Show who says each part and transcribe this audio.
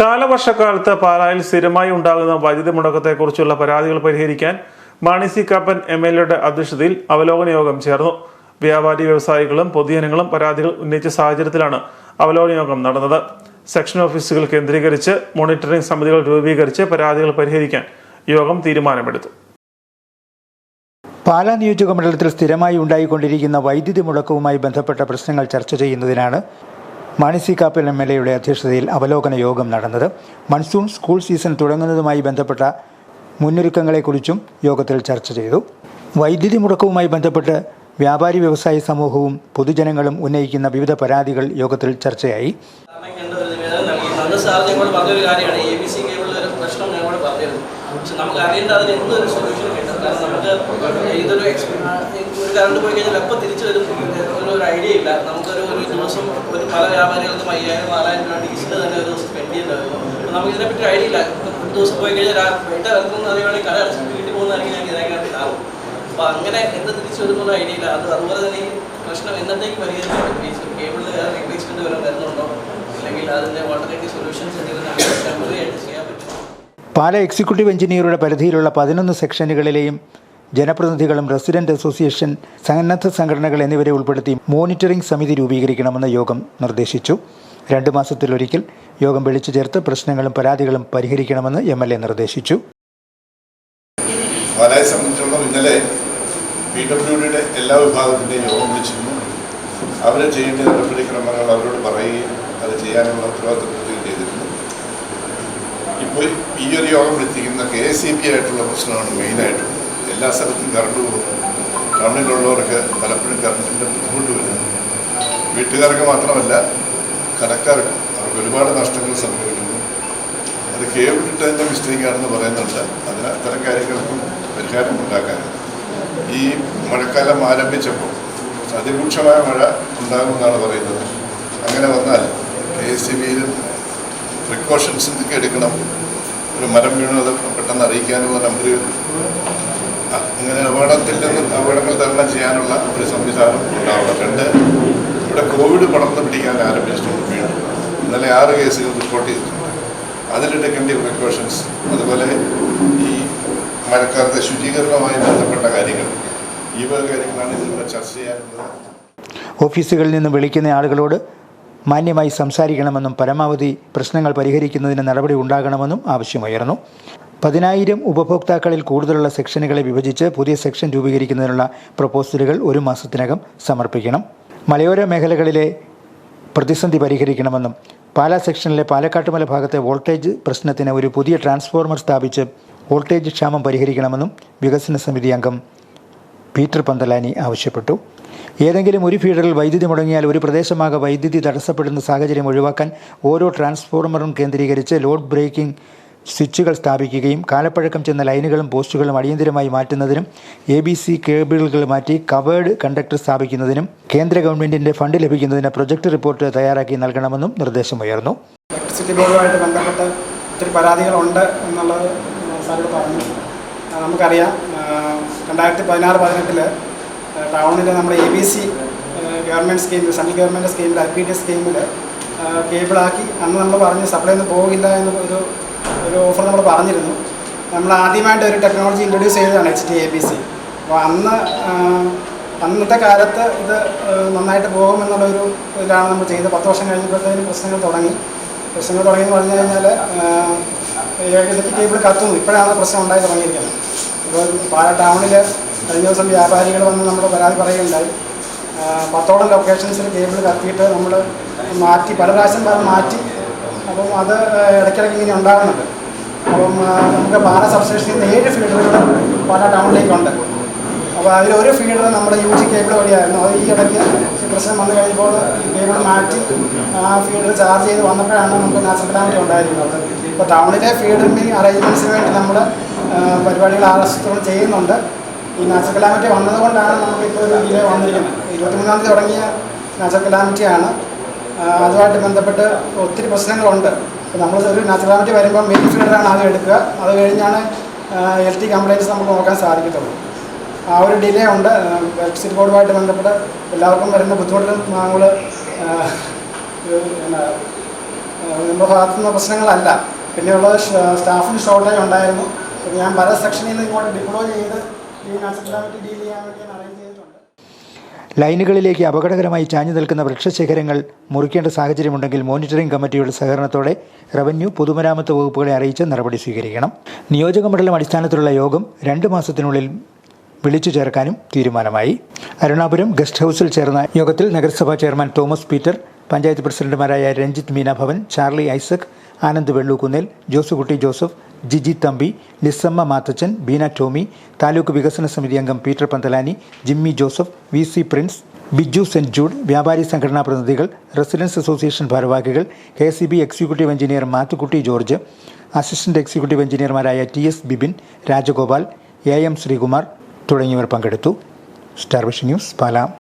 Speaker 1: കാലവർഷക്കാലത്ത് പാലായിൽ സ്ഥിരമായി ഉണ്ടാകുന്ന വൈദ്യുതി മുടക്കത്തെക്കുറിച്ചുള്ള പരാതികൾ പരിഹരിക്കാൻ Mani C Kappan M L എയുടെ അധ്യക്ഷതയിൽ അവലോകന യോഗം ചേർന്നു. വ്യാപാരി വ്യവസായികളും പൊതുജനങ്ങളും പരാതികൾ ഉന്നയിച്ച സാഹചര്യത്തിലാണ് അവലോകന യോഗം നടന്നത്. സെക്ഷൻ ഓഫീസുകൾ കേന്ദ്രീകരിച്ച് മോണിറ്ററിംഗ് സമിതികൾ രൂപീകരിച്ച് പരാതികൾ പരിഹരിക്കാൻ യോഗം തീരുമാനമെടുത്തു.
Speaker 2: പാലാ നിയോജക മണ്ഡലത്തിൽ സ്ഥിരമായി ഉണ്ടായിക്കൊണ്ടിരിക്കുന്ന വൈദ്യുതി മുടക്കവുമായി ബന്ധപ്പെട്ട പ്രശ്നങ്ങൾ ചർച്ച ചെയ്യുന്നതിനാണ് മാണി സി എം എൽ എയുടെ അധ്യക്ഷതയിൽ അവലോകന യോഗം നടന്നത്. മൺസൂൺ സ്കൂൾ സീസൺ തുടങ്ങുന്നതുമായി ബന്ധപ്പെട്ട മുന്നൊരുക്കങ്ങളെക്കുറിച്ചും യോഗത്തിൽ ചർച്ച ചെയ്തു. വൈദ്യുതി മുടക്കവുമായി ബന്ധപ്പെട്ട് വ്യാപാരി വ്യവസായ സമൂഹവും പൊതുജനങ്ങളും ഉന്നയിക്കുന്ന വിവിധ പരാതികൾ യോഗത്തിൽ ചർച്ചയായി.
Speaker 3: നമുക്ക് നമുക്ക് ഇതൊരു എക്സ്പീരിയൻസ് ഒരു കറണ്ട് പോയി കഴിഞ്ഞാൽ എപ്പോൾ തിരിച്ചു വരും? ഒരു ഐഡിയ ഇല്ല. നമുക്കൊരു ഒരു ദിവസം ഒരു പല വ്യാപാരികൾക്കും അയ്യായിരം നാലായിരം രൂപ ഡീസൽ തന്നെ ഒരു ദിവസം സ്പെൻഡ് ചെയ്യുന്നുണ്ടായിരുന്നു അപ്പം നമുക്ക് ഇതിനെപ്പറ്റി ഐഡിയ ഇല്ല. ഒരു ദിവസം പോയി കഴിഞ്ഞാൽ വീട്ടിൽ ഇറങ്ങുന്ന അറിയുവാണെങ്കിൽ കട അടച്ച് വീട്ടിൽ പോകുന്നതാണെങ്കിൽ ഞാൻ ഇതിനകത്ത് ഇതാവും അപ്പോൾ അങ്ങനെ എന്ത് തിരിച്ചു വരുന്നുള്ള ഐഡിയ ഇല്ല. അത് അതുപോലെ തന്നെ പ്രശ്നം എന്നത്തേക്ക് പറ്റും? കേബിളിൽ റീപ്ലേസ്മെന്റ് വരെ വരുന്നുണ്ടോ? അല്ലെങ്കിൽ അതിന്റെ ഓൾട്ടർനേറ്റീവ് സൊല്യൂഷൻസ് എന്തെങ്കിലും ടെമ്പററി ചെയ്യാൻ പറ്റും
Speaker 2: പാല എക്സിക്യൂട്ടീവ് എഞ്ചിനീയറുടെ പരിധിയിലുള്ള പതിനൊന്ന് സെക്ഷനുകളിലെയും ജനപ്രതിനിധികളും റെസിഡന്റ് അസോസിയേഷൻ സന്നദ്ധ സംഘടനകൾ എന്നിവരെ ഉൾപ്പെടുത്തി മോണിറ്ററിംഗ് സമിതി രൂപീകരിക്കണമെന്ന് യോഗം നിർദ്ദേശിച്ചു. രണ്ട് മാസത്തിലൊരിക്കൽ യോഗം വിളിച്ചു ചേർത്ത് പ്രശ്നങ്ങളും പരാതികളും പരിഹരിക്കണമെന്ന് എം എൽ എ നിർദ്ദേശിച്ചു.
Speaker 4: പാലായെ സംബന്ധിച്ചിടത്തോളം ഇന്നലെ പി ഡബ്ല്യു ഡിയുടെ എല്ലാ വിഭാഗത്തിന്റെയും യോഗം വിളിച്ചിരുന്നു. അവർ ചെയ്യേണ്ട നടപടിക്രമങ്ങൾ അവരോട് പറയുകയും അത് ചെയ്യാനുള്ള ഉത്തരവാദിത്തപ്പെടുത്തുകയും ചെയ്തിരുന്നു. ഇപ്പോൾ ഈ ഒരു യോഗം വിളിച്ചിരിക്കുന്ന കെ എസ് സി ബി ആയിട്ടുള്ള പ്രശ്നമാണ് മെയിനായിട്ടുള്ളത് എല്ലാ സ്ഥലത്തും കറണ്ട് പോകുന്നു ടൗണിലുള്ളവർക്ക് പലപ്പോഴും കറണ്ടിന്റെ ബുദ്ധിമുട്ട് വരുന്നു വീട്ടുകാർക്ക് മാത്രമല്ല കടക്കാർക്കും അവർക്ക് ഒരുപാട് നഷ്ടങ്ങൾ സംഭവിക്കുന്നു. അത് കേബിൾ ഇട്ടതിന്റെ മിസ്റ്റേക്കാണെന്ന് പറയുന്നുണ്ട്. അതിന് അത്തരം കാര്യങ്ങൾക്കും പരിഹാരം ഉണ്ടാക്കാൻ. ഈ മഴക്കാലം ആരംഭിച്ചപ്പോൾ അതിരൂക്ഷമായ മഴ ഉണ്ടാകുമെന്നാണ് പറയുന്നത്. അങ്ങനെ വന്നാൽ കെ എസ് സി ബിയിലും പ്രിക്കോഷൻസ് എന്തൊക്കെ എടുക്കണം. ഒരു മരം വീണത് പെട്ടെന്ന് അറിയിക്കാനുള്ള നമ്പറുകൾ അങ്ങനെ അപകടത്തിൽ നിന്ന് അപകടങ്ങൾ തരണം ചെയ്യാനുള്ള ഒരു സംവിധാനം ഉണ്ടാവണം രണ്ട് ഇവിടെ കോവിഡ് പടർന്നു പിടിക്കാൻ ആരംഭിച്ചിട്ടുണ്ട് വീണ്ടും. ഇന്നലെ ആറ് കേസുകൾ റിപ്പോർട്ട് ചെയ്തിട്ടുണ്ട്. അതിലെടുക്കേണ്ട പ്രിക്കോഷൻസ് അതുപോലെ ഈ മഴക്കാലത്തെ ശുചീകരണവുമായി ബന്ധപ്പെട്ട കാര്യങ്ങൾ. ഈ വക കാര്യങ്ങളാണ് ഇതിലൂടെ ചർച്ച ചെയ്യാനുള്ളത്.
Speaker 2: ഓഫീസുകളിൽ നിന്ന് വിളിക്കുന്ന ആളുകളോട് മാന്യമായി സംസാരിക്കണമെന്നും പരമാവധി പ്രശ്നങ്ങൾ പരിഹരിക്കുന്നതിന് നടപടി ഉണ്ടാകണമെന്നും ആവശ്യമുയർന്നു. പതിനായിരം ഉപഭോക്താക്കളിൽ കൂടുതലുള്ള സെക്ഷനുകളെ വിഭജിച്ച് പുതിയ സെക്ഷൻ രൂപീകരിക്കുന്നതിനുള്ള പ്രപ്പോസലുകൾ ഒരു മാസത്തിനകം സമർപ്പിക്കണം. മലയോര മേഖലകളിലെ പ്രതിസന്ധി പരിഹരിക്കണമെന്നും പാലാ സെക്ഷനിലെ പാലക്കാട്ടുമല ഭാഗത്തെ വോൾട്ടേജ് പ്രശ്നത്തിന് ഒരു പുതിയ ട്രാൻസ്ഫോർമർ സ്ഥാപിച്ച് വോൾട്ടേജ് ക്ഷാമം പരിഹരിക്കണമെന്നും വികസന സമിതി അംഗം പീറ്റർ പന്തലാനി ആവശ്യപ്പെട്ടു. ഏതെങ്കിലും ഒരു ഫീഡറിൽ വൈദ്യുതി മുടങ്ങിയാൽ ഒരു പ്രദേശമാകെ വൈദ്യുതി തടസ്സപ്പെടുന്ന സാഹചര്യം ഒഴിവാക്കാൻ ഓരോ ട്രാൻസ്ഫോർമറും കേന്ദ്രീകരിച്ച് ലോഡ് ബ്രേക്കിംഗ് സ്വിച്ചുകൾ സ്ഥാപിക്കുകയും കാലപ്പഴക്കം ചെന്ന ലൈനുകളും പോസ്റ്റുകളും അടിയന്തരമായി മാറ്റുന്നതിനും എ ബി സി കേബിളുകൾ മാറ്റി കവേർഡ് കണ്ടക്ടർ സ്ഥാപിക്കുന്നതിനും കേന്ദ്ര ഗവൺമെന്റിന്റെ ഫണ്ട് ലഭിക്കുന്നതിന് പ്രൊജക്ട് റിപ്പോർട്ട് തയ്യാറാക്കി നൽകണമെന്നും നിർദ്ദേശമുയർന്നു.
Speaker 5: ഇലക്ട്രിസിറ്റി ബോർഡുമായിട്ട് ബന്ധപ്പെട്ട് ഒത്തിരി പരാതികളുണ്ട് എന്നുള്ളത് സാറോട് പറഞ്ഞു. നമുക്കറിയാം. രണ്ടായിരത്തി പതിനാറ് പതിനെട്ടിൽ ടൗണിൽ നമ്മുടെ എ ബി സി ഗവൺമെന്റ് സ്കീമിൽ സെൻട്രൽ ഗവൺമെന്റ് സ്കീമിൽ ഐ പി ഡി സ്കീമിൽ കേബിളാക്കി അന്ന് നമ്മൾ പറഞ്ഞു സപ്ലൈ ഒന്നും പോകില്ല എന്ന് ഒരു ഒരു ഓഫർ നമ്മൾ പറഞ്ഞിരുന്നു. നമ്മൾ ആദ്യമായിട്ട് ഒരു ടെക്നോളജി ഇൻട്രൊഡ്യൂസ് ചെയ്തതാണ് H T A B C അപ്പോൾ അന്ന് അന്നത്തെ കാലത്ത് ഇത് നന്നായിട്ട് പോകുമെന്നുള്ളൊരു ഇതിലാണ് നമ്മൾ ചെയ്തത്. പത്ത് വർഷം കഴിഞ്ഞപ്പോഴത്തേക്കും പ്രശ്നങ്ങൾ തുടങ്ങി. പ്രശ്നങ്ങൾ തുടങ്ങിയെന്ന് പറഞ്ഞു കഴിഞ്ഞാൽ ഇലക്ട്രിക് കേബിൾ കത്തുന്നു? ഇപ്പോഴാണ് പ്രശ്നം ഉണ്ടായി തുടങ്ങിയിരിക്കുന്നത്. ഇപ്പോൾ പാല ടൗണിൽ കഴിഞ്ഞ ദിവസം വ്യാപാരികൾ വന്ന് നമ്മൾ പരാതി പറയുകയുണ്ടായി. പത്തോളം ലൊക്കേഷൻസിൽ കേബിൾ കത്തിയിട്ട് നമ്മൾ മാറ്റി പല പ്രാവശ്യം മാറ്റി അപ്പം അത് ഇടയ്ക്കിടയ്ക്ക് ഇങ്ങനെ ഉണ്ടാകുന്നുണ്ട്. അപ്പം നമുക്ക് പാല സബ്സ്റ്റേഷനിൽ നിന്ന് ഏഴ് ഫീഡറുകൾ പല ടൗണിലേക്കുണ്ട് അപ്പോൾ അതിലൊരു ഫീഡർ നമ്മുടെ യു ജി കേബിൾ വഴിയായിരുന്നു. അത് ഈ ഇടയ്ക്ക് പ്രശ്നം വന്നു കഴിഞ്ഞപ്പോൾ കേബിൾ മാറ്റി ആ ഫീഡർ ചാർജ് ചെയ്ത് വന്നപ്പോഴാണ് നമുക്ക് നാച്ചുറൽ ഡാമേജ് ഉണ്ടായിരിക്കുന്നത്. ഇപ്പോൾ ടൗണിലെ ഫീഡറിന്റെ അറേഞ്ച്മെന്റ്സിന് വേണ്ടി നമ്മൾ പരിപാടികൾ ആവശ്യത്തോടെ ചെയ്യുന്നുണ്ട്. ഈ നാച്ചുറൽ കലാമിറ്റി വന്നതുകൊണ്ടാണ് നമുക്കിപ്പോൾ ഒരു ഡിലേ വന്നിരിക്കുന്നത്. ഇരുപത്തിമൂന്നാം തീയതി തുടങ്ങിയ നാച്ചുറൽ കലാമിറ്റിയാണ് അതുമായിട്ട് ബന്ധപ്പെട്ട് ഒത്തിരി പ്രശ്നങ്ങളുണ്ട്. ഇപ്പോൾ നമ്മൾ ഒരു നാച്ചുറാലിറ്റി വരുമ്പോൾ മെയിൻ ഫീൽഡറാണ് ആദ്യം എടുക്കുക. അത് കഴിഞ്ഞാണ് എൽ ടി കംപ്ലയിന്റ്സ് നമുക്ക് നോക്കാൻ സാധിക്കത്തുള്ളൂ. ആ ഒരു ഡിലേ ഉണ്ട്. ഇലക്ട്രിസിറ്റി ബോർഡുമായിട്ട് ബന്ധപ്പെട്ട് എല്ലാവർക്കും വരുന്ന ബുദ്ധിമുട്ടും നമ്മൾ നമ്മുടെ ഭാഗത്തു നിന്ന് പ്രശ്നങ്ങളല്ല. പിന്നെയുള്ളത് സ്റ്റാഫിന് ഷോർട്ടേജ് ഉണ്ടായിരുന്നു. ഞാൻ പല സെക്ഷനിൽ നിന്ന് ഇങ്ങോട്ട് ഡിപ്ലോയ് ചെയ്ത് ഈ നാച്ചുറാലിറ്റി ഡീൽ ചെയ്യാൻ വേണ്ടി അറേഞ്ച്
Speaker 2: ലൈനുകളിലേക്ക് അപകടകരമായി ചാഞ്ഞു നിൽക്കുന്ന വൃക്ഷശേഖരങ്ങൾ മുറിക്കേണ്ട സാഹചര്യമുണ്ടെങ്കിൽ മോണിറ്ററിംഗ് കമ്മിറ്റിയുടെ സഹകരണത്തോടെ റവന്യൂ പൊതുമരാമത്ത് വകുപ്പുകളെ അറിയിച്ച് നടപടി സ്വീകരിക്കണം. നിയോജക മണ്ഡലം അടിസ്ഥാനത്തിലുള്ള യോഗം രണ്ട് മാസത്തിനുള്ളിൽ വിളിച്ചു ചേർക്കാനും തീരുമാനമായി. അരുണാപുരം ഗസ്റ്റ് ഹൗസിൽ ചേർന്ന യോഗത്തിൽ നഗരസഭാ ചെയർമാൻ തോമസ് പീറ്റർ പഞ്ചായത്ത് പ്രസിഡന്റുമാരായ Ranjith Meenabhavan Charlie Isaac Anand Vellukkunnel Josukutty Joseph Giji Thampi Lissamma Mathachan Beena Tommy taluk വികസന സമിതി അംഗം Peter Panthalani Jimmy Joseph V C Prince Biju Saint Jude വ്യാപാരി സംഘടനാ പ്രതിനിധികൾ റെസിഡൻസ് അസോസിയേഷൻ ഭാരവാഹികൾ K S B executive engineer Mathukutty George assistant executive എഞ്ചിനീയർമാരായ T S Bibin Rajagopal A M Sreekumar തുടങ്ങിയവർ പങ്കെടുത്തു. Star vision news പാലാം.